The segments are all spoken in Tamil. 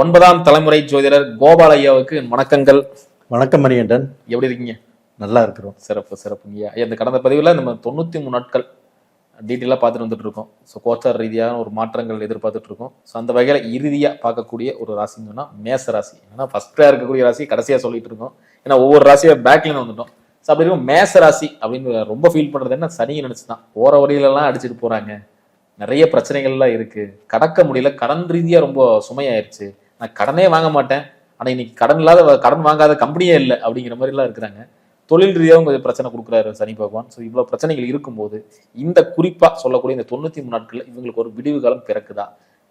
ஒன்பதாம் தலைமுறை ஜோதிடர் கோபால் ஐயாவுக்கு வணக்கங்கள். வணக்கம் மணிகண்டன். எப்படி இருக்கீங்க? நல்லா இருக்கிறோம். சிறப்பு சிறப்புங்கய்யா ஐயா இந்த கடந்த பதிவில் நம்ம தொண்ணூற்றி மூணு நாட்கள் டீட்டெயிலாக பார்த்துட்டு வந்துட்டு இருக்கோம். ஸோ கோச்சார் ரீதியான ஒரு மாற்றங்கள் எதிர்பார்த்துட்டு இருக்கோம். ஸோ அந்த வகையில் இறுதியாக பார்க்கக்கூடிய ஒரு ராசின்னு சொன்னால் மேச ராசி. ஏன்னா ஃபஸ்ட்டாக இருக்கக்கூடிய ராசி கடைசியாக சொல்லிட்டு இருக்கோம். ஏன்னா ஒவ்வொரு ராசியாக பேக்லேருந்து வந்துட்டோம். ஸோ அப்படி இருக்கும் மேச ராசி அப்படின்னு ரொம்ப ஃபீல் பண்ணுறது என்ன? சனியை நினச்சி தான் போகிற வழியிலலாம் அடிச்சுட்டு போகிறாங்க நிறைய பிரச்சனைகள்லாம் இருக்கு. கடக்க முடியல. கடன் ரீதியாக ரொம்ப சுமையாயிருச்சு. நான் கடனே வாங்க மாட்டேன். ஆனால் இன்னைக்கு கடன் இல்லாத கடன் வாங்காத கம்பெனியே இல்லை அப்படிங்கிற மாதிரிலாம் இருக்கிறாங்க. தொழில் ரீதியாகவும் கொஞ்சம் பிரச்சனை கொடுக்குறாரு சனி பகவான். ஸோ இவ்வளோ பிரச்சனைகள் இருக்கும்போது இந்த குறிப்பாக சொல்லக்கூடிய இந்த தொண்ணூற்றி மூணு நாட்களில் இவங்களுக்கு ஒரு விடிவு காலம் பிறக்குதா?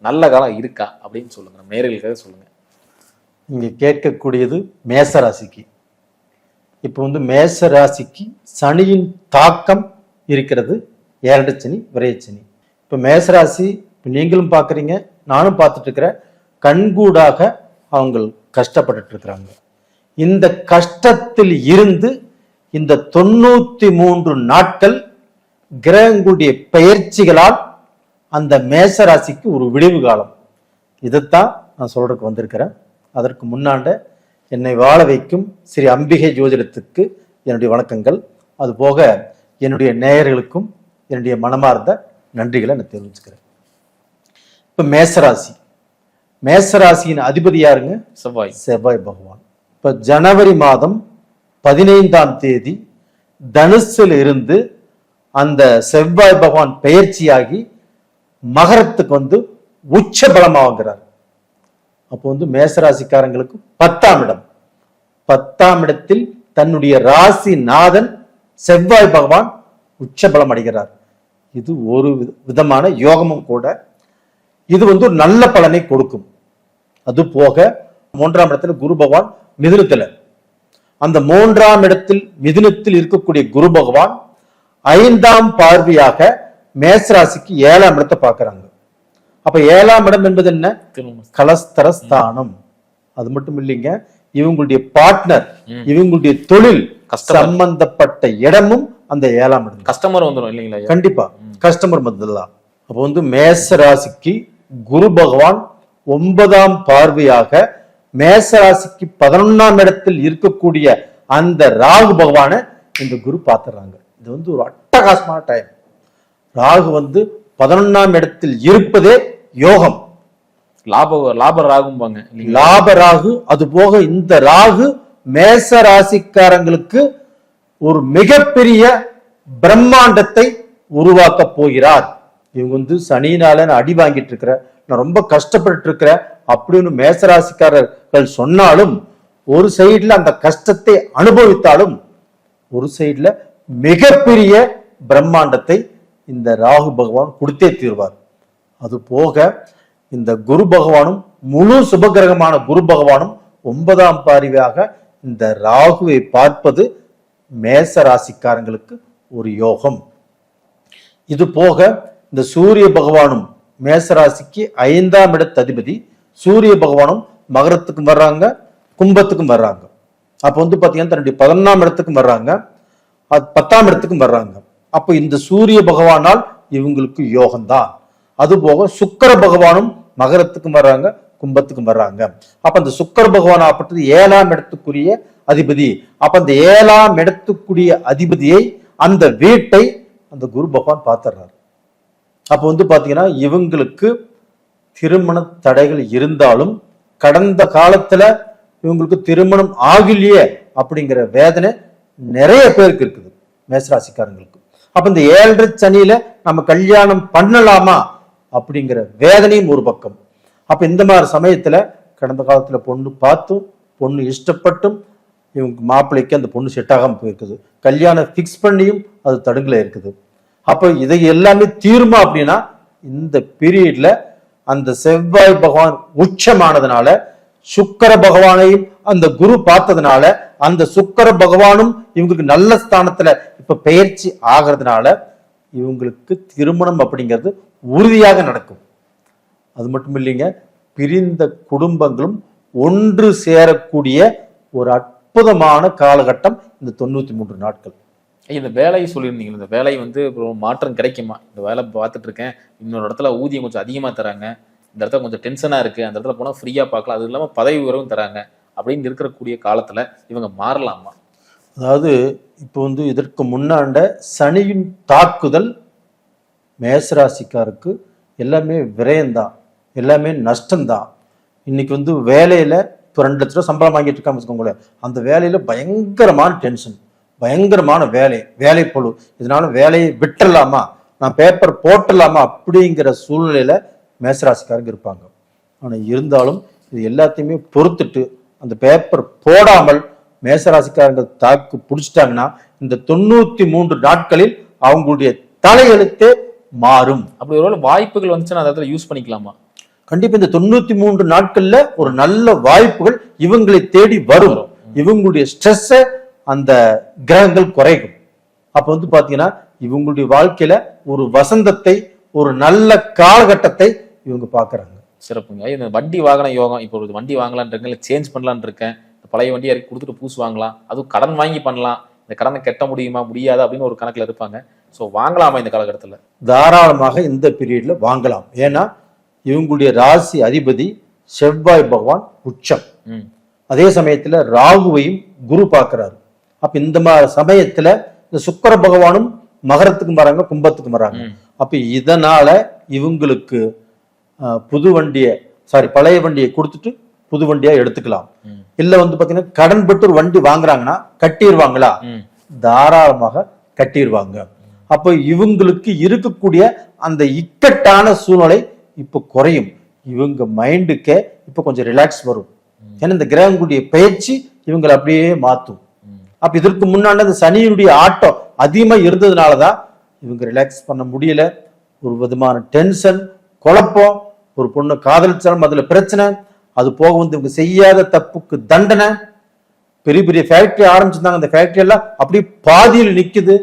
நல்ல காலம் இருக்கா? அப்படின்னு சொல்லுங்க. நம்ம நேர்களுக்காக சொல்லுங்க. இங்கே கேட்கக்கூடியது மேச ராசிக்கு இப்போ வந்து மேச ராசிக்கு சனியின் தாக்கம் இருக்கிறது. ஏரண்டு சனி விரையச்சனி இப்போ மேசராசி இப்போ நீங்களும் பார்க்குறீங்க நானும் பார்த்துட்டு இருக்கிறேன். கண்கூடாக அவங்க கஷ்டப்பட்டுட்டு இருக்கிறாங்க இந்த கஷ்டத்தில் இருந்து இந்த தொண்ணூத்தி மூன்று நாட்கள் கிரகங்களுடைய பயிற்சிகளால் அந்த மேசராசிக்கு ஒரு விடிவு காலம். இதைத்தான் நான் சொல்றதுக்கு வந்திருக்கிறேன். அதற்கு முன்னாண்ட என்னை வாழ வைக்கும் ஸ்ரீ அம்பிகை ஜோதிடத்துக்கு என்னுடைய வணக்கங்கள். அது போக என்னுடைய நேயர்களுக்கும் என்னுடைய மனமார்ந்த நன்றிகளை நான் தெரிவிச்சுக்கிறேன். இப்போ மேசராசி. மேசராசியின் அதிபதி யாருங்க? செவ்வாய். செவ்வாய் பகவான். இப்ப ஜனவரி மாதம் பதினைந்தாம் தேதி தனுசில் இருந்து அந்த செவ்வாய் பகவான் பெயர்ச்சியாகி மகரத்துக்கு வந்து உச்ச பலமாகிறார் அப்போ வந்து மேசராசிக்காரங்களுக்கு பத்தாம் இடம். பத்தாம் இடத்தில் தன்னுடைய ராசி நாதன் செவ்வாய் பகவான் உச்ச பலம் அடைகிறார். இது ஒரு வித- விதமான யோகமும் கூட. இது வந்து ஒரு நல்ல பலனை கொடுக்கும். அது போக மூன்றாம் இடத்துல குரு பகவான் மிதுனத்துல. அந்த மூன்றாம் இடத்தில் மிதுனத்தில் இருக்கக்கூடிய குரு பகவான் ஐந்தாம் பார்வையாக மேசராசிக்கு ஏழாம் இடத்தை பார்க்கறாங்க. அப்ப ஏழாம் இடம் என்பது என்ன? கலஸ்தரஸ்தானம். அது மட்டும் இல்லைங்க இவங்களுடைய பார்ட்னர். இவங்களுடைய தொழில். சம்பந்தப்பட்ட இடமும் அந்த ஏழாம் இடம். கஸ்டமர் வந்துடும் இல்லைங்களா? கண்டிப்பா. கஸ்டமர் முதல்லாம் அப்போ வந்து மேச ராசிக்கு குரு பகவான் ஒன்பதாம் பார்வையாக மேச ராசிக்கு பதினொன்னாம் இடத்தில் இருக்கக்கூடிய அந்த ராகு பகவானை இந்த குரு பார்த்துறாங்க இது வந்து ஒரு அட்டகாசமான டைம் ராகு வந்து பதினொன்னாம் இடத்தில் இருப்பதே யோகம். லாப லாப ராகும்பாங்க. லாப ராகு அது போக இந்த ராகு மேச ராசிக்காரங்களுக்கு ஒரு மிகப்பெரிய பிரம்மாண்டத்தை உருவாக்க போகிறார். இவங்க வந்து சனியினால நான் அடி வாங்கிட்டு இருக்கிறேன். நான் ரொம்ப கஷ்டப்பட்டு இருக்கிறேன். அப்படின்னு மேசராசிக்காரர்கள் சொன்னாலும் ஒரு சைடுல அந்த கஷ்டத்தை அனுபவித்தாலும் ஒரு சைடுல மிகப்பெரிய பிரம்மாண்டத்தை இந்த ராகு பகவான் கொடுத்தே தீர்வார். அது போக இந்த குரு பகவானும் முழு சுபகிரகமான குரு பகவானும் ஒன்பதாம் பார்வையாக இந்த ராகுவை பார்ப்பது மேச ராசிக்காரங்களுக்கு ஒரு யோகம். இது போக இந்த சூரிய பகவானும் மேசராசிக்கு ஐந்தாம் இடத்து அதிபதி சூரிய பகவானும் மகரத்துக்கும் வர்றாங்க கும்பத்துக்கும் வர்றாங்க. அப்போ வந்து பார்த்தீங்கன்னா தன்னுடைய பதினொன்றாம் இடத்துக்கும் வர்றாங்க அது பத்தாம் இடத்துக்கும் வர்றாங்க. அப்போ இந்த சூரிய பகவானால் இவங்களுக்கு யோகம்தான். அதுபோக சுக்கர பகவானும் மகரத்துக்கும் வர்றாங்க கும்பத்துக்கும் வர்றாங்க. அப்ப அந்த சுக்கர பகவான் ஆப்பட்டது ஏழாம் இடத்துக்குரிய அதிபதி. அப்ப அந்த ஏழாம் இடத்துக்குரிய அதிபதியை அந்த வீட்டை அந்த குரு பகவான் பார்த்துடுறாரு அப்போ வந்து பாத்தீங்கன்னா இவங்களுக்கு திருமண தடைகள் இருந்தாலும் கடந்த காலத்துல இவங்களுக்கு திருமணம் ஆகலையே அப்படிங்கிற வேதனை நிறைய பேருக்கு இருக்குது மேசராசிக்காரங்களுக்கு. அப்ப இந்த ஏழரை சனியில நம்ம கல்யாணம் பண்ணலாமா அப்படிங்கிற வேதனையும் ஒரு பக்கம். அப்ப இந்த மாதிரி சமயத்துல கடந்த காலத்துல பொண்ணு பார்த்தும் பொண்ணு இஷ்டப்பட்டும் இவங்க மாப்பிள்ளைக்கு அந்த பொண்ணு செட் போயிருக்குது. கல்யாணம் ஃபிக்ஸ் பண்ணியும் அது தடுங்கல இருக்குது. அப்போ இதை எல்லாமே தீருமா அப்படின்னா இந்த பீரியட்ல அந்த செவ்வாய் பகவான் உச்சமானதுனால சுக்கர பகவானையும் அந்த குரு பார்த்ததுனால அந்த சுக்கர பகவானும் இவங்களுக்கு நல்ல ஸ்தானத்துல இப்ப பெயர்ச்சி ஆகிறதுனால இவங்களுக்கு திருமணம் அப்படிங்கிறது உறுதியாக நடக்கும். அது மட்டும் இல்லைங்க பிரிந்த குடும்பங்களும் ஒன்று சேரக்கூடிய ஒரு அற்புதமான காலகட்டம் இந்த தொண்ணூத்தி மூன்று நாட்கள். இந்த வேலையை சொல்லியிருந்தீங்க இந்த வேலை வந்து இப்போ மாற்றம் கிடைக்குமா? இந்த வேலை பார்த்துட்டு இருக்கேன். இன்னொரு இடத்துல ஊதியம் கொஞ்சம் அதிகமாக தராங்க. இந்த இடத்துல கொஞ்சம் டென்ஷனாக இருக்குது அந்த இடத்துல போனால் ஃப்ரீயாக பார்க்கலாம். அது இல்லாமல் பதவி உயர்வும் தராங்க. அப்படின்னு இருக்கக்கூடிய காலத்தில் இவங்க மாறலாமா? அதாவது இப்போ வந்து இதற்கு முன்னாண்ட சனியின் தாக்குதல் மேசராசிக்காருக்கு எல்லாமே விரயம்தான். எல்லாமே நஷ்டம்தான். இன்னைக்கு வந்து வேலையில் இப்போ ரெண்டு லட்ச ரூபா சம்பளம் வாங்கிட்டு இருக்காங்க வச்சுக்கோங்களேன். அந்த வேலையில் பயங்கரமான டென்ஷன் பயங்கரமான வேலை வேலை பழு. இதனால வேலையை விட்டுறலாமா? நான் பேப்பர் போட்டுடலாமா அப்படிங்கிற சூழ்நிலையில மேசராசிக்காரங்க இருப்பாங்க. ஆனா இருந்தாலும் இது எல்லாத்தையுமே பொறுத்துட்டு அந்த பேப்பர் போடாமல் மேசராசிக்காரங்க தாக்கு பிடிச்சிட்டாங்கன்னா இந்த தொண்ணூத்தி மூன்று நாட்களில் அவங்களுடைய தலையெழுத்தே மாறும். அப்படி ஒருவேளை வாய்ப்புகள் வந்துச்சுன்னா அந்த இடத்துல யூஸ் பண்ணிக்கலாமா? கண்டிப்பா இந்த தொண்ணூத்தி மூன்று நாட்கள்ல ஒரு நல்ல வாய்ப்புகள் இவங்களை தேடி வரும். இவங்களுடைய ஸ்ட்ரெஸ்ஸ அந்த கிரகங்கள் குறைக்கும் அப்ப வந்து பாத்தீங்கன்னா இவங்களுடைய வாழ்க்கையில ஒரு வசந்தத்தை ஒரு நல்ல காலகட்டத்தை இவங்க பாக்குறாங்க. சிறப்புங்க. இந்த வண்டி வாகன யோகம் இப்போ ஒரு வண்டி வாங்கலாம்னு இருக்கேன் இல்லை சேஞ்ச் பண்ணலாம்னு இருக்கேன் பழைய வண்டியை இறக்கி கொடுத்துட்டு புதுசு வாங்கலாம் அதுவும் கடன் வாங்கி பண்ணலாம் இந்த கடனை கட்ட முடியுமா முடியாது அப்படின்னு ஒரு கணக்குல இருப்பாங்க. ஸோ வாங்கலாமா இந்த காலகட்டத்தில்? தாராளமாக இந்த பீரியட்ல வாங்கலாம். ஏன்னா இவங்களுடைய ராசி அதிபதி செவ்வாய் பகவான் உச்சம். அதே சமயத்துல ராகுவையும் குரு பார்க்கறாரு அப்ப இந்த மாதிரி சமயத்துல இந்த சுக்கிர பகவானும் மகரத்துக்கும் வராங்க கும்பத்துக்கும் வராங்க. அப்ப இதனால இவங்களுக்கு புது வண்டியை சாரி பழைய வண்டியை கொடுத்துட்டு புது வண்டியா எடுத்துக்கலாம். இல்ல வந்து பாத்தீங்கன்னா கடன் பட்டு ஒரு வண்டி வாங்குறாங்கன்னா கட்டிடுவாங்களா தாராளமாக கட்டிடுவாங்க அப்போ இவங்களுக்கு இருக்கக்கூடிய அந்த இக்கட்டான சூழ்நிலை இப்போ குறையும். இவங்க மைண்டுக்கே இப்போ கொஞ்சம் ரிலாக்ஸ் வரும். ஏன்னா இந்த கிரகங்களுடைய பயிற்சி இவங்களை அப்படியே மாத்தும். அப்ப இதற்கு முன்னாடி அந்த சனியினுடைய ஆட்டம் அதிகமா இருந்ததுனாலதான் இவங்க ரிலாக்ஸ் பண்ண முடியல. ஒரு விதமான டென்ஷன் குழப்பம் ஒரு பொண்ணு காதலிச்சாலும் அதுல பிரச்சனை அது போக வந்து இவங்க செய்யாத தப்புக்கு தண்டனை. பெரிய பெரிய ஃபேக்டரி ஆரம்பிச்சிருந்தாங்க. அந்த ஃபேக்டரி எல்லாம் அப்படியே பாதியில் நிக்குது.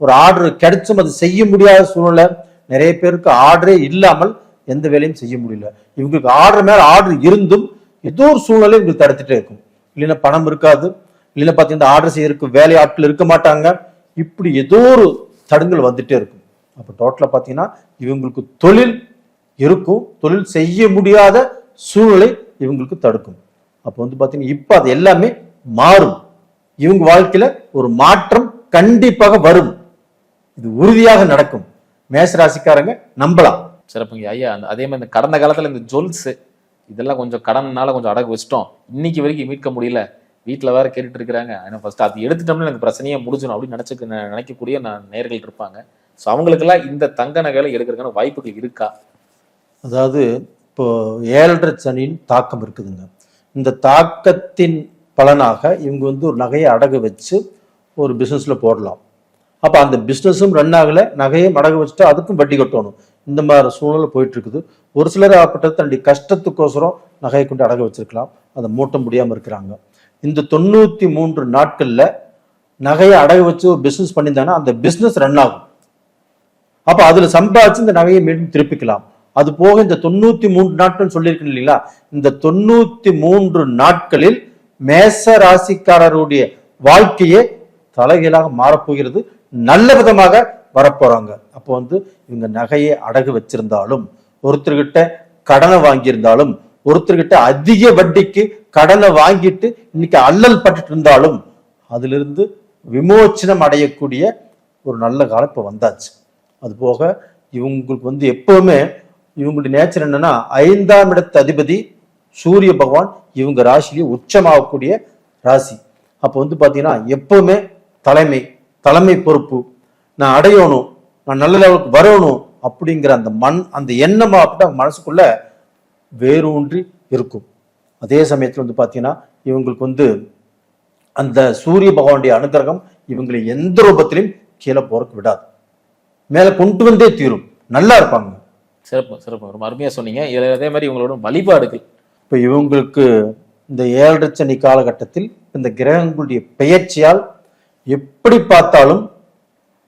ஒரு ஆர்டர் கிடைச்சும் அது செய்ய முடியாத சூழ்நிலை. நிறைய பேருக்கு ஆர்டரே இல்லாமல் எந்த வேலையும் செய்ய முடியல. இவங்களுக்கு ஆர்டர் மேல ஆர்டர் இருந்தும் ஏதோ ஒரு சூழ்நிலை இவங்களுக்கு தடுத்துட்டே இருக்கும். இல்லைன்னா பணம் இருக்காது. இல்லைன்னா பார்த்தீங்கன்னா ஆர்டர் செய்யறதுக்கு வேலை ஆட்கள் இருக்க மாட்டாங்க. இப்படி ஏதோ ஒரு தடங்கள் வந்துட்டே இருக்கும். அப்போ டோட்டலாக பார்த்தீங்கன்னா இவங்களுக்கு தொழில் இருக்கும். தொழில் செய்ய முடியாத சூழ்நிலை இவங்களுக்கு தடுக்கும். அப்போ வந்து பார்த்தீங்கன்னா இப்போ அது எல்லாமே மாறும். இவங்க வாழ்க்கையில் ஒரு மாற்றம் கண்டிப்பாக வரும். இது உறுதியாக நடக்கும். மேசராசிக்காரங்க நம்பலாம். சிறப்புங்க. ஐயா அந்த அதே மாதிரி இந்த கடந்த காலத்தில் இந்த ஜொல்ஸு இதெல்லாம் கொஞ்சம் கடன்னால கொஞ்சம் அடகு வச்சிட்டோம். இன்னைக்கு வரைக்கும் மீட்க முடியல. வீட்டில் வேற கேட்டுட்டு இருக்கிறாங்க. ஏன்னா ஃபர்ஸ்ட் அது எடுத்துட்டோம்னா எனக்கு பிரச்சனையே முடிஞ்சிடும் அப்படின்னு நினச்சிக்க நினைக்கக்கூடிய நான் நேர்கள் இருப்பாங்க. ஸோ அவங்களுக்கெல்லாம் இந்த தங்க நகைகளை எடுக்கிறதுக்கான வாய்ப்புகள் இருக்கா? அதாவது இப்போ ஏழரை சனியின் தாக்கம் இருக்குதுங்க. இந்த தாக்கத்தின் பலனாக இவங்க வந்து ஒரு நகையை அடகு வச்சு ஒரு பிஸ்னஸில் போடலாம். அப்போ அந்த பிஸ்னஸும் ரன் ஆகலை நகையும் அடகு வச்சுட்டு அதுக்கும் வட்டி கட்டணும். இந்த மாதிரி சூழ்நிலை போயிட்டுருக்குது. ஒரு சிலர் ஆப்பட்டது தன்னுடைய கஷ்டத்துக்கோசரம் நகையை கொண்டு அடகு வச்சிருக்கலாம். அதை மூட்ட முடியாமல் இருக்கிறாங்க. இந்த தொண்ணூத்தி மூன்று நாட்கள்ல நகையை அடகு வச்சு ஒரு பிசினஸ் பண்ணியிருந்தாங்கன்னா அந்த பிசினஸ் ரன் ஆகும். அப்ப அதுல சம்பாதிச்சு இந்த நகையை மீண்டும் திருப்பிக்கலாம். அது போக இந்த தொண்ணூத்தி மூன்று நாட்கள் சொல்லியிருக்கேன் இல்லைங்களா? இந்த தொண்ணூத்தி மூன்று நாட்களில் மேச ராசிக்காரருடைய வாழ்க்கையே தலைகீழாக மாறப்போகிறது. நல்ல விதமாக வரப்போறாங்க. அப்போ வந்து இவங்க நகையை அடகு வச்சிருந்தாலும் ஒருத்தர்கிட்ட கடனை வாங்கியிருந்தாலும் ஒருத்தர்கிட்ட அதிக வட்டிக்கு கடனை வாங்கிட்டு இன்னைக்கு அல்லல் பட்டுட்டு இருந்தாலும் அதிலிருந்து விமோச்சனம் அடையக்கூடிய ஒரு நல்ல காலம் இப்போ வந்தாச்சு. அது போக இவங்களுக்கு வந்து எப்பவுமே இவங்களுடைய நேச்சர் என்னன்னா ஐந்தாம் இடத்து அதிபதி சூரிய பகவான் இவங்க ராசிலேயே உச்சமாகக்கூடிய ராசி. அப்போ வந்து பார்த்தீங்கன்னா எப்பவுமே தலைமை தலைமை பொறுப்பு. நான் அடையணும் நான் நல்ல லெவலுக்கு வரணும் அப்படிங்கிற அந்த மண் அந்த எண்ணமாக அப்படி மனசுக்குள்ள வேரூன்றி இருக்கும். அதே சமயத்துல வந்து பாத்தீங்கன்னா இவங்களுக்கு வந்து அந்த சூரிய பகவானுடைய அனுகிரகம் இவங்களை எந்த ரூபத்திலையும் கீழே போறதுக்கு விடாது. மேல கொண்டு வந்தே தீரும். நல்லா இருப்பாங்க. சிறப்பு சிறப்பு. ரொம்ப அருமையா சொன்னீங்க. இதுல அதே மாதிரி இவங்களோட வழிபாடுகள். இப்ப இவங்களுக்கு இந்த ஏழரை சனி காலகட்டத்தில் இந்த கிரகங்களுடைய பெயர்ச்சியால் எப்படி பார்த்தாலும்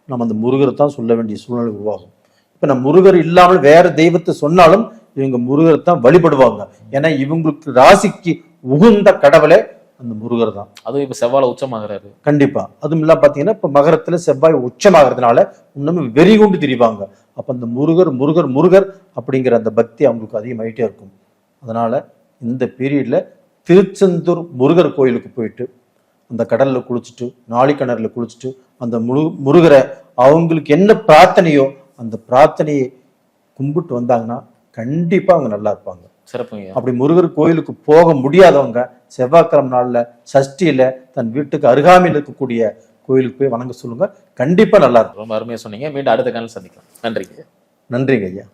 நம்ம அந்த முருகரை தான் சொல்ல வேண்டிய சூழ்நிலை உருவாகும். இப்ப நம்ம முருகர் இல்லாமல் வேற தெய்வத்தை சொன்னாலும் இவங்க முருகரை தான் வழிபடுவாங்க. ஏன்னா இவங்களுக்கு ராசிக்கு உகுந்த கடவுளே அந்த முருகர் தான். அதுவும் இப்ப செவ்வாழை உச்சமாகிறாரு. கண்டிப்பா. அதுவும் இல்லாம பாத்தீங்கன்னா இப்ப மகரத்துல செவ்வாய் உச்சமாகறதுனால இன்னும் வெறி கொண்டு திரிவாங்க. அப்ப அந்த முருகர் முருகர் முருகர் அப்படிங்கிற அந்த பக்தி அவங்களுக்கு அதிகமாயிட்டே இருக்கும். அதனால இந்த பீரியட்ல திருச்செந்தூர் முருகர் கோயிலுக்கு போயிட்டு அந்த கடல்ல குளிச்சுட்டு நாளிக்கிணறுல குளிச்சுட்டு அந்த முரு முருகரை அவங்களுக்கு என்ன பிரார்த்தனையோ அந்த பிரார்த்தனையை கும்பிட்டு வந்தாங்கன்னா கண்டிப்பா அவங்க நல்லா இருப்பாங்க. சிறப்புங்க அப்படி முருகர் கோயிலுக்கு போக முடியாதவங்க செவ்வாய்க்கிழமை நாள்ல சஷ்டியில தன் வீட்டுக்கு அருகாமையில் இருக்கக்கூடிய கோயிலுக்கு போய் வணங்க சொல்லுங்க. கண்டிப்பா நல்லா இருக்கும். ரொம்ப அருமையா சொன்னீங்க. மீண்டும் அடுத்த காலம் சந்திக்கலாம். நன்றிங்க நன்றிங்க ஐயா.